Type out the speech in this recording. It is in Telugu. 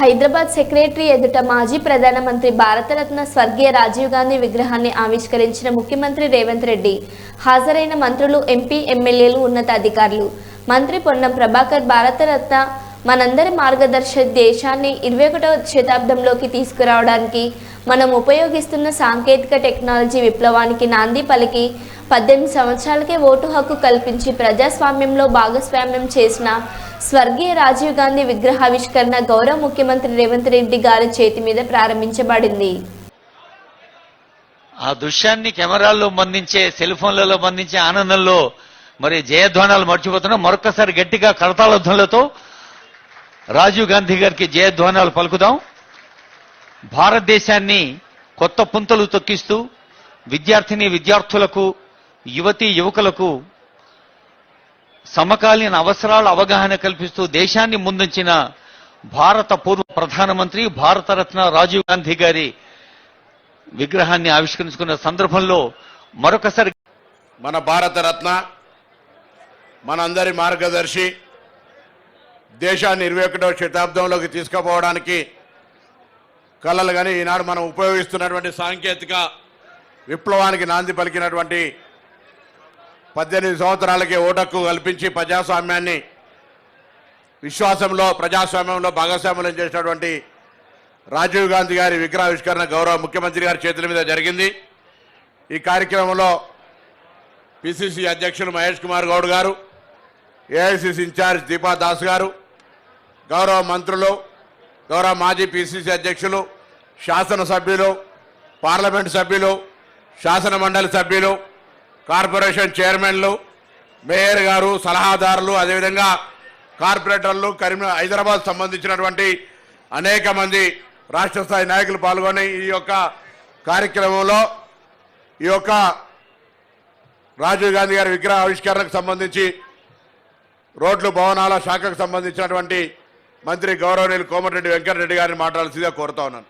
హైదరాబాద్ సెక్రటరీ ఎదుట మాజీ ప్రధానమంత్రి భారతరత్న స్వర్గీయ రాజీవ్ గాంధీ విగ్రహాన్ని ఆవిష్కరించిన ముఖ్యమంత్రి రేవంత్ రెడ్డి హాజరైన మంత్రులు ఎంపీ ఎమ్మెల్యేలు ఉన్నతాధికారులు మంత్రి పొన్నం ప్రభాకర్ భారతరత్న మనందరి మార్గదర్శి దేశాన్ని ఇరవై ఒకటవ శతాబ్దంలోకి తీసుకురావడానికి మనం ఉపయోగిస్తున్న సాంకేతిక టెక్నాలజీ విప్లవానికి నాంది పలికి పద్దెనిమిది సంవత్సరాలకే ఓటు హక్కు కల్పించి ప్రజాస్వామ్యంలో భాగస్వామ్యం చేసిన స్వర్గీయ రాజీవ్ గాంధీ విగ్రహావిష్కరణ గౌరవ ముఖ్యమంత్రి రేవంత్ రెడ్డి గారి చేతి మీద ప్రారంభించబడింది. ఆ దృశ్యాన్ని కెమెరాల్లో బంధించే సెల్ ఫోన్లలో బంధించే ఆనందంలో మరి జయధ్వానాలు మర్చిపోతున్నాం. మరొకసారి గట్టిగా కరతాళ రాజీవ్ గాంధీ గారికి జయధ్వానాలు పలుకుదాం. భారతదేశాన్ని కొత్త పుంతలు తొక్కిస్తూ విద్యార్థిని విద్యార్థులకు యువతి యువకులకు సమకాలీన అవసరాల అవగాహన కల్పిస్తూ దేశాన్ని ముందుంచిన భారత పూర్వ ప్రధానమంత్రి భారతరత్న రాజీవ్ గాంధీ గారి విగ్రహాన్ని ఆవిష్కరించుకున్న సందర్భంలో మరొకసారి మన భారతరత్న మనందరి మార్గదర్శి దేశాన్ని ఇరవై ఒకటవ శతాబ్దంలోకి తీసుకుపోవడానికి కళలు కానీ ఈనాడు మనం ఉపయోగిస్తున్నటువంటి సాంకేతిక విప్లవానికి నాంది పలికినటువంటి పద్దెనిమిది సంవత్సరాలకి ఓటక్కు కల్పించి ప్రజాస్వామ్యాన్ని విశ్వాసంలో ప్రజాస్వామ్యంలో భాగస్వామ్యం చేసినటువంటి రాజీవ్ గాంధీ గారి విగ్రహావిష్కరణ గౌరవ ముఖ్యమంత్రి గారి చేతుల మీద జరిగింది. ఈ కార్యక్రమంలో పిసిసి అధ్యక్షులు మహేష్ కుమార్ గౌడ్ గారు ఏఐసిసి ఇన్ఛార్జ్ దీపా దాస్ గారు గౌరవ మంత్రులు గౌరవ మాజీ పిసిసి అధ్యక్షులు శాసనసభ్యులు పార్లమెంట్ సభ్యులు శాసన మండలి సభ్యులు కార్పొరేషన్ చైర్మన్లు మేయర్ గారు సలహాదారులు అదేవిధంగా కార్పొరేటర్లు కరీం హైదరాబాద్ సంబంధించినటువంటి అనేక మంది రాష్ట్ర స్థాయి నాయకులు పాల్గొని ఈ యొక్క కార్యక్రమంలో ఈ యొక్క రాజీవ్ గాంధీ గారి విగ్రహ ఆవిష్కరణకు సంబంధించి రోడ్లు భవనాల శాఖకు సంబంధించినటువంటి మంత్రి గౌరవనీయులు కోమటిరెడ్డి వెంకటరెడ్డి గారిని మాట్లాడాల్సిందిగా కోరుతా ఉన్నాను.